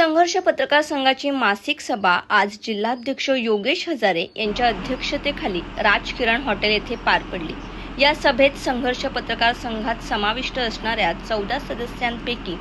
संघर्ष पत्रकार संघाची मासिक सभा आज जिल्हाध्यक्ष योगेश हजारे यांच्या अध्यक्षतेखाली राजकिरण हॉटेल येथे पार पडली. या सभेत संघर्ष पत्रकार संघात समाविष्ट असणाऱ्या चौदा सदस्यांपैकी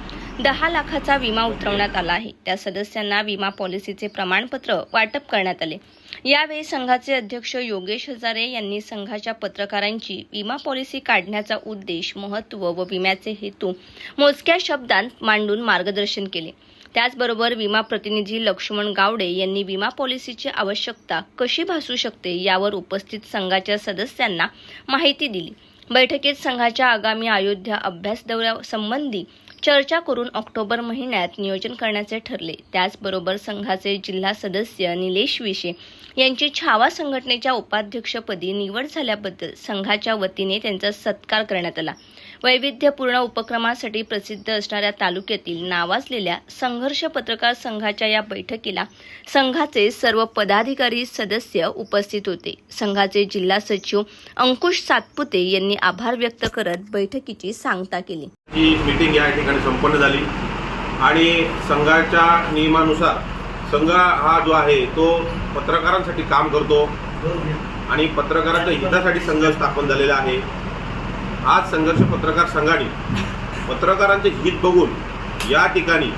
दहा लाखाचा विमा उतरवण्यात आला आहे. त्या सदस्यांना विमा पॉलिसीचे प्रमाणपत्र वाटप करण्यात आले. यावेळी संघाचे अध्यक्ष योगेश हजारे यांनी संघाच्या पत्रकारांची विमा पॉलिसी काढण्याचा उद्देश महत्त्व व विम्याचे हेतू मोजक्या शब्दांत मांडून मार्गदर्शन केले. त्याचबरोबर विमा प्रतिनिधी लक्ष्मण गावडे यांनी विमा पॉलिसीची आवश्यकता कशी भासू शकते यावर उपस्थित संघाच्या सदस्यांना माहिती दिली. बैठकीत संघाच्या आगामी अयोध्या अभ्यास दौऱ्यासंबंधी चर्चा करून ऑक्टोबर महिन्यात नियोजन करण्याचे ठरले. त्याचबरोबर संघाचे जिल्हा सदस्य निलेश विशे यांची छावा संघटनेच्या उपाध्यक्षपदी निवड झाल्याबद्दल संघाच्या वतीने त्यांचा सत्कार करण्यात आला. वैविध्यपूर्ण उपक्रमासाठी प्रसिद्ध असणाऱ्या तालुक्यातील नावाजलेल्या संघर्ष पत्रकार संघाच्या या बैठकीला संघाचे सर्व पदाधिकारी सदस्य उपस्थित होते. संघाचे जिल्हा सचिव अंकुश सातपुते यांनी आभार व्यक्त करत बैठकीची सांगता केली. ही मीटिंग या ठिकाणी संपन्न झाली. आणि संघाच्या नियमानुसार संघ हा जो आहे तो पत्रकारांसाठी काम करतो. आणि पत्रकारांच्या हितासाठी संघ स्थापन झालेला आहे. आज संघर्ष पत्रकार संघाने पत्रकारांचे हित बघून या ठिकाणी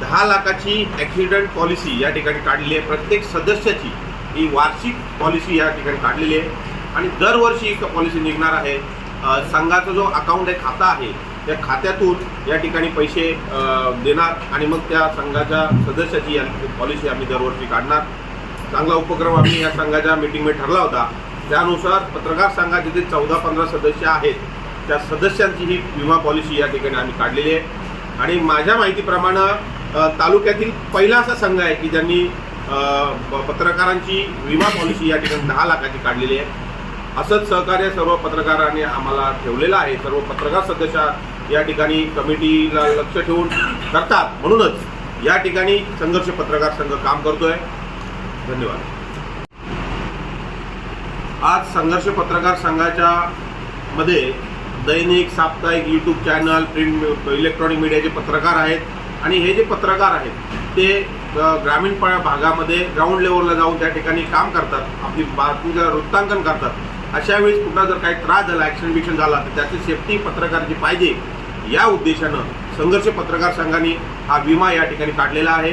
दहा लाखाची ॲक्सिडेंट पॉलिसी या ठिकाणी काढलेली आहे. प्रत्येक सदस्याची ही वार्षिक पॉलिसी या ठिकाणी काढलेली आहे. आणि दरवर्षी एक पॉलिसी निघणार आहे. संघाचा जो अकाउंट आहे खाता आहे त्या खात्यातून या ठिकाणी पैसे देणार आणि मग त्या संघाच्या सदस्याची पॉलिसी आम्ही दरवर्षी काढणार. चांगला उपक्रम आम्ही या संघाच्या मीटिंगमध्ये ठरला होता. त्यानुसार पत्रकार संघाचे जे चौदा पंधरा सदस्य आहेत त्या सदस्यांची ही विमा पॉलिसी या ठिकाणी आम्ही काढलेली आहे. आणि माझ्या माहितीप्रमाणे तालुक्यातील पहिला असा संघ आहे की ज्यांनी प- पत्रकारांची विमा पॉलिसी या ठिकाणी दहा लाखाची काढलेली आहे. असंच सहकार्य सर्व पत्रकारांनी आम्हाला ठेवलेलं आहे. सर्व पत्रकार सदस्य या ठिकाणी कमिटीला लक्ष ठेवून करतात. म्हणूनच या ठिकाणी संघर्ष पत्रकार संघ काम करतोय. धन्यवाद. आज संघर्ष पत्रकार संघाच्या मध्ये दैनिक साप्ताहिक यूट्यूब चॅनल प्रिंट इलेक्ट्रॉनिक मीडियाचे पत्रकार आहेत. आणि हे जे पत्रकार आहेत ते ग्रामीण भागामध्ये ग्राउंड लेवलला जाऊन त्या ठिकाणी काम करतात. आपली बातमीचं वृत्तांकन करतात. अशा वेळेस कुठला जर काही त्रास झाला ॲक्सिडेंट बिक्शन झाला तर त्याची सेफ्टी पत्रकार जी पाहिजे या उद्देशानं संघर्ष पत्रकार संघाने हा विमा या ठिकाणी काढलेला आहे.